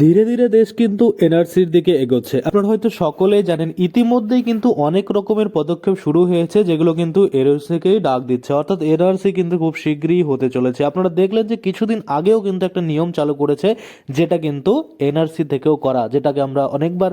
ধীরে ধীরে দেশ কিন্তু এনআরসির দিকে এগোচ্ছে। আপনারা হয়তো সকলেই জানেন, ইতিমধ্যেই কিন্তু অনেক রকমের পদক্ষেপ শুরু হয়েছে, যেগুলো কিন্তু এনআরসিকেই ডাক দিচ্ছে। অর্থাৎ এনআরসি কিন্তু খুব শীঘ্রই হতে চলেছে। আপনারা দেখলেন যে কিছুদিন আগেও কিন্তু একটা নিয়ম চালু করেছে, যেটা কিন্তু এনআরসি থেকেও করা, যেটাকে আমরা অনেকবার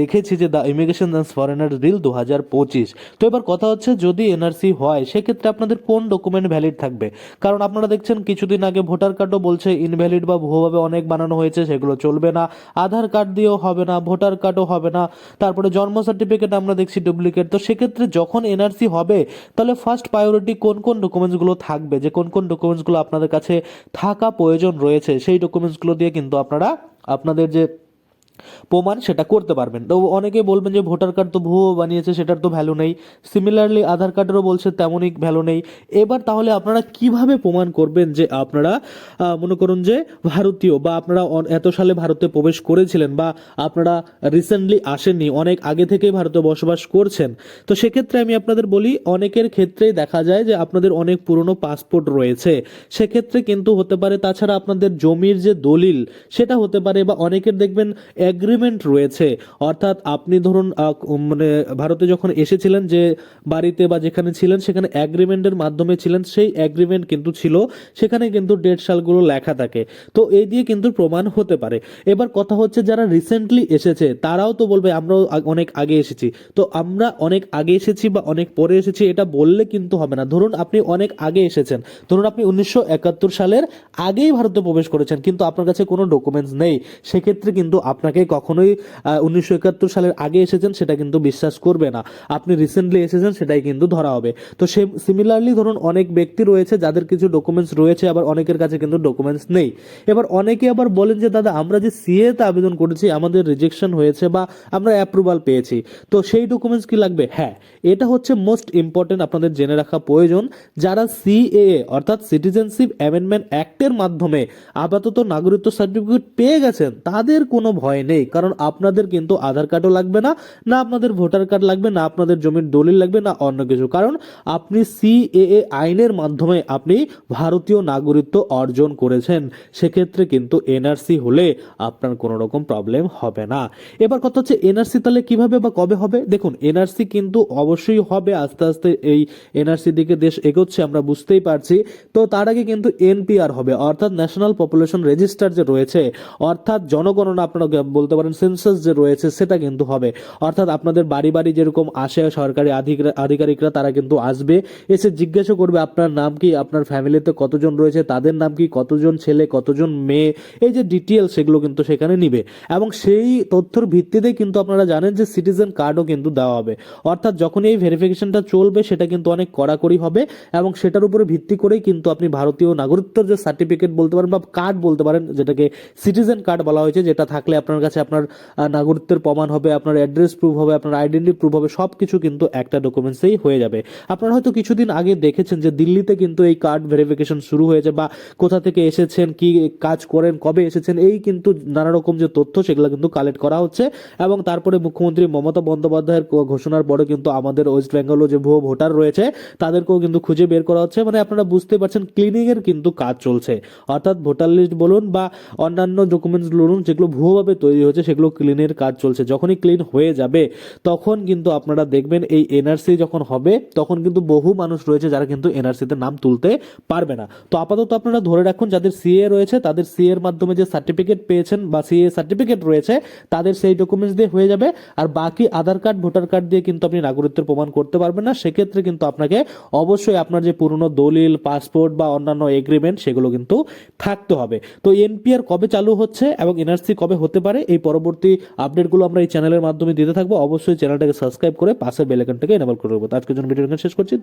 দেখেছি যে the immigration and foreigners bill দু হাজার পঁচিশ। তো এবার কথা হচ্ছে, যদি এনআরসি হয়, সেক্ষেত্রে আপনাদের কোন ডকুমেন্ট ভ্যালিড থাকবে? কারণ আপনারা দেখছেন, কিছুদিন আগে ভোটার কার্ডও বলছে, ইনভ্যালিড বা ভুয়োভাবে অনেক বানানো হয়েছে, সেগুলো চলবে না, আধার কার্ড দিয়েও হবে না, ভোটার কার্ডও হবে না, তারপরে জন্ম সার্টিফিকেট আমরা দেখছি ডুপ্লিকেট তো সেক্ষেত্রে যখন এনআরসি হবে, তাহলে ফার্স্ট প্রায়োরিটি কোন কোন ডকুমেন্টসগুলো থাকবে? যে কোন কোন ডকুমেন্টসগুলো আপনাদের কাছে থাকা প্রয়োজন রয়েছে, সেই ডকুমেন্টসগুলো দিয়ে কিন্তু আপনারা আপনাদের যে প্রমাণ সেটা করতে পারবেন। তো অনেকে বলবেন যে ভোটার কার্ড তো ভুয়ো বানিয়েছে, সেটার তো ভ্যালু নেই। সিমিলারলি আধার কার্ডেরও বলছে তেমনই ভ্যালু নেই। এবার তাহলে আপনারা কীভাবে প্রমাণ করবেন যে আপনারা মনে করুন যে ভারতীয় বা আপনারা এত সালে ভারতে প্রবেশ করেছিলেন বা আপনারা রিসেন্টলি আসেননি, অনেক আগে থেকেই ভারতে বসবাস করছেন। তো সেক্ষেত্রে আমি আপনাদের বলি, অনেকের ক্ষেত্রেই দেখা যায় যে আপনাদের অনেক পুরনো পাসপোর্ট রয়েছে। সেক্ষেত্রে কিন্তু হতে পারে, তাছাড়া আপনাদের জমির যে দলিল, সেটা হতে পারে বা অনেকের দেখবেন এগ্রিমেন্ট রয়েছে। অর্থাৎ আপনি ধরুন মানে ভারতে যখন এসেছিলেন যে বাড়িতে বা যেখানে ছিলেন, সেখানে অ্যাগ্রিমেন্টের মাধ্যমে ছিলেন, সেই অ্যাগ্রিমেন্ট কিন্তু ছিল, সেখানে কিন্তু ডেট সালগুলো লেখা থাকে। তো এই দিয়ে কিন্তু প্রমাণ হতে পারে। এবার কথা হচ্ছে, যারা রিসেন্টলি এসেছে, তারাও তো বলবে, আমরাও অনেক আগে এসেছি। তো আমরা অনেক আগে এসেছি বা অনেক পরে এসেছি, এটা বললে কিন্তু হবে না। ধরুন, আপনি অনেক আগে এসেছেন। ধরুন, আপনি উনিশশো একাত্তর সালের আগেই ভারতে প্রবেশ করেছেন, কিন্তু আপনার কাছে কোনো ডকুমেন্টস নেই। সেক্ষেত্রে কিন্তু আপনাকে কখনোই উনিশশো একাত্তর সালের আগে এসেছেন সেটা কিন্তু বিশ্বাস করবে না। আপনি রিসেন্টলি এসেছেন সেটাই কিন্তু ধরা হবে। তো সে সিমিলারলি ধরুন অনেক ব্যক্তি রয়েছে যাদের কিছু ডকুমেন্টস রয়েছে, আবার অনেকের কাছে কিন্তু ডকুমেন্টস নেই। এবার অনেকে আবার বলেন যে, দাদা, আমরা যে সিএ তে আবেদন করেছি, আমাদের রিজেকশন হয়েছে বা আমরা অ্যাপ্রুভাল পেয়েছি। তো সেই ডকুমেন্টস কি লাগবে? হ্যাঁ এটা হচ্ছে মোস্ট ইম্পর্টেন্ট আপনাদের জেনে রাখা প্রয়োজন। যারা সিএএ অর্থাৎ সিটিজেনশিপ অ্যামেন্ডমেন্ট অ্যাক্টের মাধ্যমে আপাতত নাগরিকত্ব সার্টিফিকেট পেয়ে গেছেন, তাদের কোনো ভয় নেই। কারণ আপনাদের কিন্তু আধার কার্ডও লাগবে না না আপনাদের ভোটার কার্ড লাগবে, না আপনাদের জমির দলিল লাগবে, না অন্য কিছু। কারণ আপনি সিএএ আইনের মাধ্যমে আপনি ভারতীয় নাগরিকত্ব অর্জন করেছেন, সেক্ষেত্রে কিন্তু এনআরসি হলে আপনার কোনো রকম প্রবলেম হবে না। এবার কথা হচ্ছে এনআরসি তাহলে কীভাবে বা কবে হবে? দেখুন এনআরসি কিন্তু অবশ্যই হবে, আস্তে আস্তে এই এনআরসি দিকে দেশ এগোচ্ছে, আমরা বুঝতেই পারছি। তো তার আগে কিন্তু এনপিআর হবে, অর্থাৎ ন্যাশনাল পপুলেশন রেজিস্টার যে রয়েছে, অর্থাৎ জনগণনা আপনারা বলতে পারেন সেন্সাস যে রয়েছে সেটা কিন্তু হবে। অর্থাৎ আপনাদের বাড়ি বাড়ি যেরকম আসে সরকারি আধিকারিকরা, তারা কিন্তু আসবে। এসে জিজ্ঞাসা করবে আপনার নাম কি, আপনার ফ্যামিলিতে কতজন রয়েছে, তাদের নাম কি, কতজন ছেলে, কতজন মেয়ে, এই যে ডিটেল সেগুলো কিন্তু সেখানে নিবে। এবং সেই তথ্যর ভিত্তিতেই কিন্তু আপনারা জানেন যে সিটিজেন কার্ডও কিন্তু দেওয়া হবে। অর্থাৎ যখন এই ভেরিফিকেশনটা চলবে, সেটা কিন্তু অনেক কড়াকড়ি হবে এবং সেটার উপরে ভিত্তি করেই কিন্তু আপনি ভারতীয় নাগরিকত্বের যে সার্টিফিকেট বলতে পারেন বা কার্ড বলতে পারেন, যেটাকে সিটিজেন কার্ড বলা হয়েছে, যেটা থাকলে আপনার কাছে আপনার নাগরিকত্বের প্রমাণ হবে, আপনার অ্যাড্রেস প্রুফ হবে, আপনার আইডেন্টি প্রুফ হবে সব কিছু কিন্তু একটা ডকুমেন্টসেই হয়ে যাবে। আপনারা হয়তো কিছুদিন আগে দেখেছেন যে দিল্লিতে কিন্তু এই কার্ড ভেরিফিকেশন শুরু হয়েছে বা কোথা থেকে এসেছেন, কি কাজ করেন, কবে এসেছেন, এই কিন্তু নানা রকম যে তথ্য সেগুলো কিন্তু কালেক্ট করা হচ্ছে এবং তারপরে মুখ্যমন্ত্রী মমতা বন্দ্যোপাধ্যায়ের ঘোষণার পরে কিন্তু আমাদের ওয়েস্ট বেঙ্গলও যে ভুয়ো ভোটার রয়েছে, তাদেরকেও কিন্তু খুঁজে বের করা হচ্ছে মানে আপনারা বুঝতে পারছেন ক্লিনিং এর কিন্তু কাজ চলছে। অর্থাৎ ভোটার লিস্ট বলুন বা অন্যান্য ডকুমেন্টস বলুন, যেগুলো ভুয়োভাবে তৈরি হচ্ছে, সেগুলো ক্লিনের কাজ চলছে। যখনই ক্লিন হয়ে যাবে, তখন কিন্তু আপনারা দেখবেন এই এনআরসি যখন হবে, তখন কিন্তু বহু মানুষ রয়েছে যারা কিন্তু এনআরসিতে নাম তুলতে পারবে না। তো আপাতত আপনারা ধরে রাখুন, যাদের সিএ রয়েছে, তাদের সিএ এর মাধ্যমে যে সার্টিফিকেট পেয়েছেন বা সিএ সার্টিফিকেট রয়েছে, তাদের সেই ডকুমেন্টস দিয়ে হয়ে যাবে। আর বাকি আধার কার্ড ভোটার কার্ড দিয়ে কিন্তু আপনি নাগরিকত্বের প্রমাণ করতে পারবেন না। সেক্ষেত্রে কিন্তু আপনাকে অবশ্যই আপনার যে পুরনো দলিল পাসপোর্ট বা অন্যান্য এগ্রিমেন্ট সেগুলো কিন্তু থাকতে হবে। তো এনপিআর কবে চালু হচ্ছে এবং এনআরসি কবে হতে পারে এই পরবর্তী আপডেটগুলো আমরা এই চ্যানেলের মাধ্যমে দিতে থাকব। অবশ্যই চ্যানেলটাকে সাবস্ক্রাইব করে পাশের বেলাইকনটাকে এনেবল করে রাখব। আজকের জন্য ভিডিও শেষ করছি।